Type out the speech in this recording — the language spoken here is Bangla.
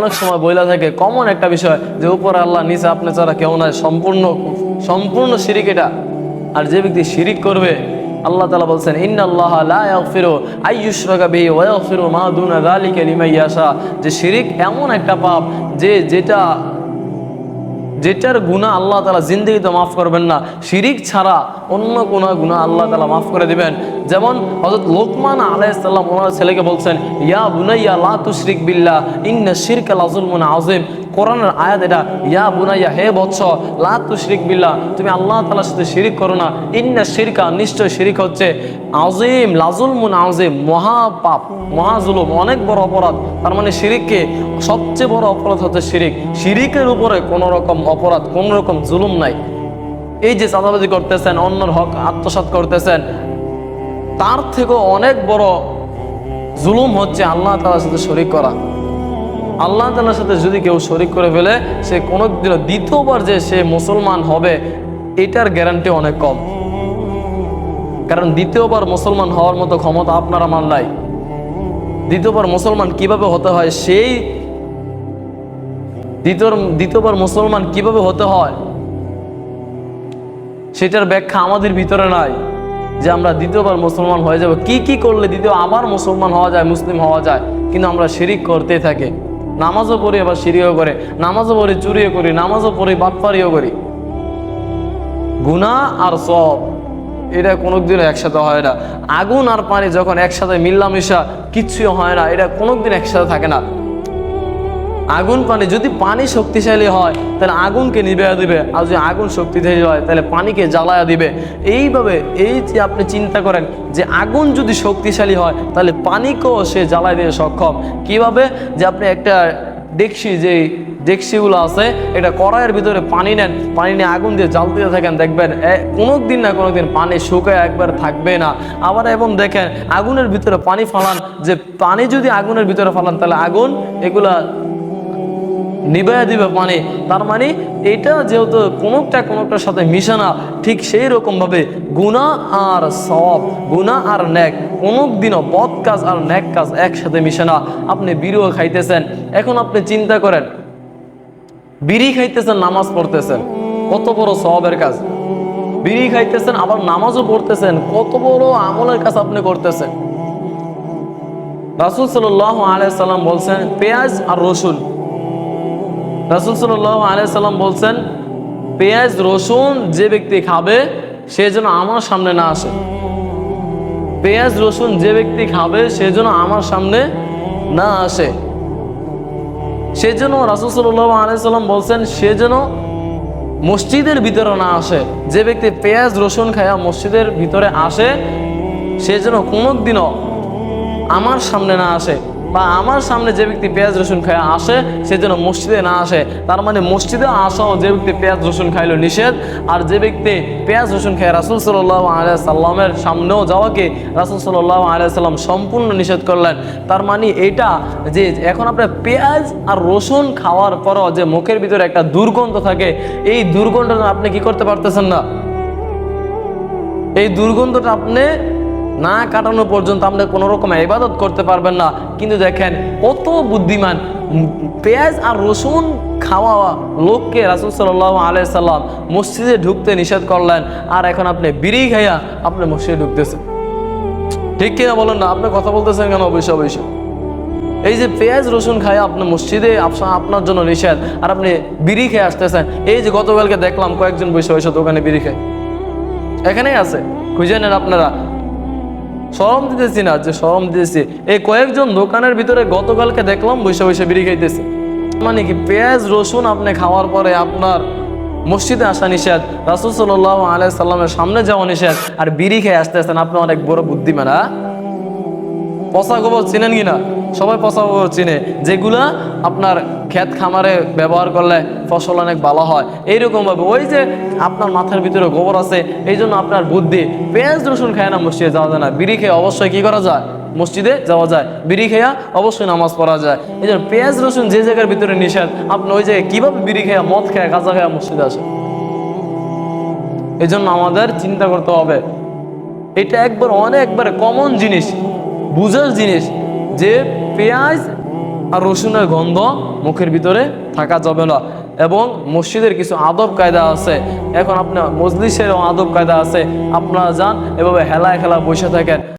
অনেক সময় বইলা থাকে কমন একটা বিষয় যে উপর আল্লাহ, নিচে আপনি ছাড়া কেউ নয় সম্পূর্ণ সম্পূর্ণ শিরিক এটা। আর যে ব্যক্তি শিরিক করবে, আল্লাহ তালা বলছেন, ইন্নাল্লাহ লা ইয়াগফিরু আইয়ুশরাকা বিহি ওয়া ইয়াগফিরু মা দুনা যালিকা লিমান ইয়াশা। যে শিরিক এমন একটা পাপ, যে যেটা যেটার গুণা আল্লাহ তালা জিন্দগিতে মাফ করবেন না, শিরিক ছাড়া অন্য কোনো গুণা আল্লাহ তালা মাফ করে দিবেন। যেমন হজরত লোকমান আলাইসাল্লাম ওনার ছেলেকে বলছেন, ইয়া বুনাইয়া লা তুশরিক বিল্লাহ, ইন্না শিরক লাজুলমুন আজিম কোরআনের আয়াত এটা, ইয়া বুনাইয়া, হে বৎস, লা তুশরিক বিল্লাহ, তুমি আল্লাহ তালার সাথে শিরিক করো না। ইন্না শিরকা, নিশ্চয় শিরিক হচ্ছে আজিম লাজুলমুন আজিম মহাপাপ মহাজুলুম অনেক বড় অপরাধ। তার মানে শিরিককে সবচেয়ে বড় অপরাধ হচ্ছে শিরিক। শিরিকের উপরে কোনো রকম অপরাধ, কোনো রকম জুলুম নাই। এই যে চাঁদাবাজি করতেছেন, অন্যর হক আত্মসাৎ করতেছেন, তার থেকেও অনেক বড় জুলুম হচ্ছে আল্লাহ তালার সাথে শরিক করা। আল্লাহ তালার সাথে যদি কেউ শরিক করে ফেলে, সে কোনো দ্বিতীয়বার যে সে মুসলমান হবে, এটার গ্যারান্টি অনেক কম। কারণ দ্বিতীয়বার মুসলমান হওয়ার মতো ক্ষমতা আপনার আমার নাই। দ্বিতীয়বার মুসলমান কীভাবে হতে হয়, সেই দ্বিতীয় দ্বিতীয়বার মুসলমান কীভাবে হতে হয়, সেটার ব্যাখ্যা আমাদের ভিতরে নাই। যে আমরা দ্বিতীয়বার মুসলমান হয়ে যাব। কি কি করলে দ্বিতীয় আবার মুসলমান হওয়া যায়, মুসলিম হওয়া যায়, কিন্তু আমরা শিরিক করতে থাকি। নামাজও পড়ি, আবার সিঁড়িও করে। নামাজও পড়ি, চুরিও করি, নামাজও পড়ি বাটপারিও করি। গুণা আর সব এটা কোনোদিনও একসাথে হয় না। আগুন আর পানি যখন একসাথে মিল্লামিশা কিচ্ছুই হয় না, এটা কোনোদিন একসাথে থাকে না। আগুন পানি, যদি পানি শক্তিশালী হয়, তাহলে আগুনকে নিবে দিবে। আর যদি আগুন শক্তিশালী হয়, তাহলে পানিকে জ্বালায়া দিবে। এইভাবে এই যে আপনি চিন্তা করেন যে আগুন যদি শক্তিশালী হয়, তাহলে পানিকেও সে জ্বালায় দিয়ে সক্ষম। কীভাবে? যে আপনি একটা ডেকসি যে ডেকসিগুলো আছে, এটা কড়াইয়ের ভিতরে পানি নেন, পানি নিয়ে আগুন দিয়ে জ্বাল দিতে থাকেন, দেখবেন কোনো দিন না কোনো দিন পানি শুকায় একবার থাকবে না। আবার এবং দেখেন, আগুনের ভিতরে পানি ফালান, যে পানি যদি আগুনের ভিতরে ফালান, তাহলে আগুন এগুলা নিবাইয়া দিবে পানি তার মানে এটা যেহেতু কোনোটা কোনোটার সাথে মিশে না, ঠিক সেই রকমভাবে গুণা আর সব গুণা আর ন্যাক কোনো দিনও বদ কাজ আর ন্যাক কাজ একসাথে মিশে না। আপনি বিড়িও খাইতেছেন, এখন আপনি চিন্তা করেন, বিড়ি খাইতেছেন, নামাজ পড়তেছেন, কত বড় সবের কাজ। বিড়ি খাইতেছেন, আবার নামাজও পড়তেছেন, কত বড় আমলের কাজ আপনি করতেছেন। রাসুল সাল্লাহ আলাইসাল্লাম বলছেন, পেঁয়াজ আর রসুন রাসুল সাল্লাহ আলাইসাল্লাম বলছেন, পেঁয়াজ, রসুন যে ব্যক্তি খাবে, সে যেন আমার সামনে না আসে। পেঁয়াজ, রসুন যে ব্যক্তি খাবে, সে যেন আমার সামনে না আসে। সেজন্য রাসুল সাল্লাহ আলাইসাল্লাম বলছেন, সে যেন মসজিদের ভিতরে না আসে। যে ব্যক্তি পেঁয়াজ, রসুন খায়া মসজিদের ভিতরে আসে, সে যেন কোনোদিনও আমার সামনে না আসে। বা আমার সামনে যে ব্যক্তি পেঁয়াজ, রসুন খায় আসে, সে যেন মসজিদে না আসে। তার মানে মসজিদে আসাও যে ব্যক্তি পেঁয়াজ, রসুন খাইলো নিষেধ, আর যে ব্যক্তি পেঁয়াজ, রসুন খায় রাসুল সাল্লাহ আলিয়া সাল্লামের সামনেও যাওয়াকে রাসুল সাল্লাহ আলিয়া সাল্লাম সম্পূর্ণ নিষেধ করলেন। তার মানে এটা যে এখন আপনার পেঁয়াজ আর রসুন খাওয়ার পরও যে মুখের ভিতরে একটা দুর্গন্ধ থাকে, এই দুর্গন্ধটা আপনি কি করতে পারতেছেন না? এই দুর্গন্ধটা আপনি না কাটানো পর্যন্ত আপনি কোনো রকম ইবাদত করতে পারবেন না। কিন্তু দেখেন, কত বুদ্ধিমান, পেঁয়াজ আর রসুন খাওয়া লোককে রাসুল সাল্লাহ আলাইসাল্লাম মসজিদে ঢুকতে নিষেধ করলেন, আর এখন আপনি বিড়ি খাইয়া আপনি মসজিদে ঢুকতেছেন। ঠিক কিনা বলেন না? আপনি কথা বলতেছেন কেন? অবশ্যই অবশ্যই। এই যে পেঁয়াজ, রসুন খায় আপনি মসজিদে আপনার জন্য নিষেধ, আর আপনি বিড়ি খেয়ে আসতেছেন। এই যে গতকালকে দেখলাম কয়েকজন বসে বসে দোকানে বিড়ি খায়। এখানেই আছে। খুঁজে নেন আপনারা। সরম দিতেছি না যে সরম দিতেছি। এই কয়েকজন দোকানের ভিতরে গতকালকে দেখলাম বৈশা বৈশা বিড়ি খাইতেছে। মানে কি পেঁয়াজ, রসুন আপনি খাওয়ার পরে আপনার মসজিদে আসা নিষেধ, রাসুল সাল্লাহ আলাই সাল্লামের সামনে যাওয়া নিষেধ, আর বিড়ি খেয়ে আসতেছেন, আপনি অনেক বড় বুদ্ধিমানা হ্যাঁ? পচা গোবর চিনেন কিনা? সবাই পচা গোবর চিনে। যেগুলা আপনার ক্ষেত খামারে ব্যবহার করলে ফসল অনেক ভালো হয়। এইরকম ভাবে ওই যে আপনার মাথার ভিতরে গোবর আছে এই জন্য আপনার বুদ্ধি। পেঁয়াজ, রসুন খায় না, মসজিদে যাওয়া যায় না। বিড়ি খেয়ে অবশ্যই কি করা যায়? মসজিদে যাওয়া যায়। বিড়ি খেয়া অবশ্যই নামাজ পড়া যায়। এই জন্য পেঁয়াজ, রসুন যে জায়গার ভিতরে নিষেধ, আপনি ওই জায়গায় কীভাবে বিড়ি খেয়া মদ খেয়া গাঁজা খেয়া মসজিদে আসে এই জন্য আমাদের চিন্তা করতে হবে। এটা একবার অনেকবার কমন জিনিস। বুঝার জিনিস যে পেঁয়াজ আর রসুনের গন্ধ মুখের ভিতরে থাকা যাবে না। এবং মসজিদের কিছু আদব কায়দা আছে। এখন আপনার মজলিসেরও আদব কায়দা আছে। আপনারা যান, এভাবে হেলায় খেলা বসে থাকেন।